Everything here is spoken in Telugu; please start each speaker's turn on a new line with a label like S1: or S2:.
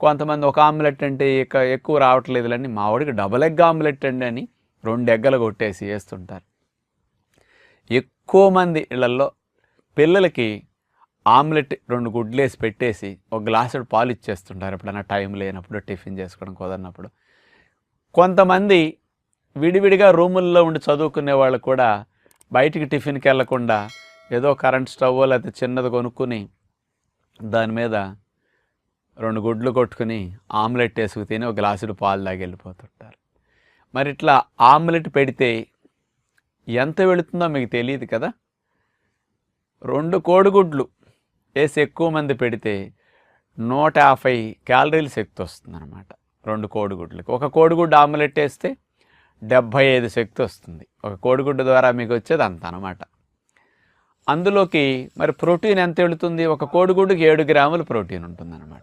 S1: కొంతమంది ఒక ఆమ్లెట్ అంటే ఇక ఎక్కువ రావట్లేదులని మా వాడికి డబల్ ఎగ్ ఆమ్లెట్ అండి అని రెండు ఎగ్గలు కొట్టేసి వేస్తుంటారు. ఎక్కువ మంది ఇళ్ళలో పిల్లలకి ఆమ్లెట్ రెండు గుడ్లు వేసి పెట్టేసి ఒక గ్లాసుడు పాలు ఇచ్చేస్తుంటారు ఎప్పుడైనా టైం లేనప్పుడు టిఫిన్ చేసుకోవడం కుదరినప్పుడు. కొంతమంది విడివిడిగా రూముల్లో ఉండి చదువుకునే వాళ్ళు కూడా బయటికి టిఫిన్కి వెళ్ళకుండా ఏదో కరెంట్ స్టవ్ లేకపోతే చిన్నది కొనుక్కుని దాని మీద రెండు గుడ్లు కొట్టుకుని ఆమ్లెట్ వేసుకు తిని ఒక గ్లాసుడు పాలు తాగి వెళ్ళిపోతుంటారు. మరి ఇట్లా ఆమ్లెట్ పెడితే ఎంత వెళుతుందో మీకు తెలియదు కదా? రెండు కోడిగుడ్లు వేసి ఎక్కువ మంది పెడితే నూట యాభై క్యాలరీలు శక్తి వస్తుంది అనమాట రెండు కోడిగుడ్లకి. ఒక కోడిగుడ్డు ఆమ్లెట్ వేస్తే డెబ్భై ఐదు శక్తి వస్తుంది. ఒక కోడిగుడ్డు ద్వారా మీకు వచ్చేది అంత అనమాట అందులోకి మరి ప్రోటీన్ ఎంత వెళుతుంది? ఒక కోడిగుడ్డుకి ఏడు గ్రాములు ప్రోటీన్ ఉంటుంది అనమాట